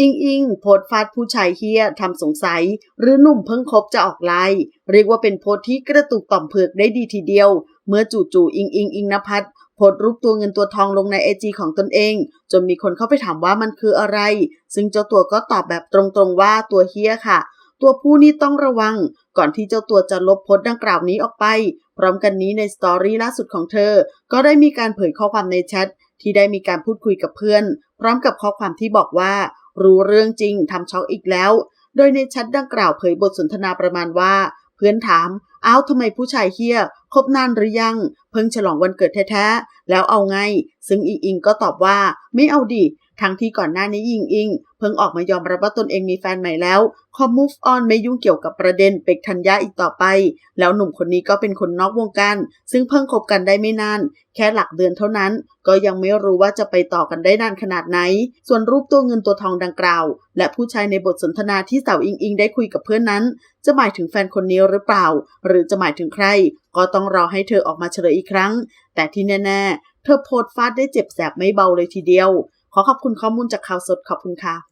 อิงอิงโพสฟาดผู้ชายเฮียทำสงสัย หรือหนุ่มเพิ่งคบจะออกไลน์เรียกว่าเป็นโพสที่กระตุกต่อมเผือกได้ดีทีเดียว เมื่อจู่ๆอิงอิงอิงนภัทรโพสรูปตัวเงินตัวทองลงในไอจีของตนเอง จนมีคนเข้าไปถามว่ามันคืออะไร ซึ่งเจ้าตัวก็ตอบแบบตรงๆว่าตัวเฮียค่ะ ตัวผู้นี่ต้องระวัง ก่อนที่เจ้าตัวจะลบโพสดังกล่าวนี้ออกไป พร้อมกันนี้ในสตอรี่ล่าสุดของเธอ ก็ได้มีการเผยข้อความในแชทที่ได้มีการพูดคุยกับเพื่อน พร้อมกับข้อความที่บอกว่า รู้เรื่องจริงทำช็อกอีกแล้ว โดยในแชทดังกล่าวเผยบทสนทนาประมาณว่า เพื่อนถาม อ้าวทำไมผู้ชายเฮียคบนานหรือยัง เพิ่งฉลองวันเกิดแท้ๆ แล้วเอาไง ซึ่งอิงอิงก็ตอบว่าไม่เอาดิ ทั้งที่ก่อนหน้านี้อิงอิง เพิ่งออกมายอมรับว่าตนเองมีแฟนใหม่แล้วขอ move on ไม่ยุ่งเกี่ยวกับประเด็นเป็กธัญญาอีกต่อไป แล้วหนุ่มคนนี้ก็เป็นคนนอกวงการซึ่งเพิ่งคบกันได้ไม่นาน แค่หลักเดือนเท่านั้น ก็ยังไม่รู้ว่าจะไปต่อกันได้นานขนาดไหน ส่วนรูปตัวเงินตัวทองดังกล่าว และผู้ชายในบทสนทนาที่สาวอิงอิงได้คุยกับเพื่อนนั้น จะหมายถึงแฟนคนนี้หรือเปล่า หรือจะหมายถึงใคร ก็ต้องรอให้เธอออกมาเฉลยอีกครั้ง แต่ที่แน่ ๆ เธอโพดฟาดได้เจ็บแสบไม่เบาเลยทีเดียว ขอขอบคุณข้อมูลจากข่าวสดขอบคุณค่ะ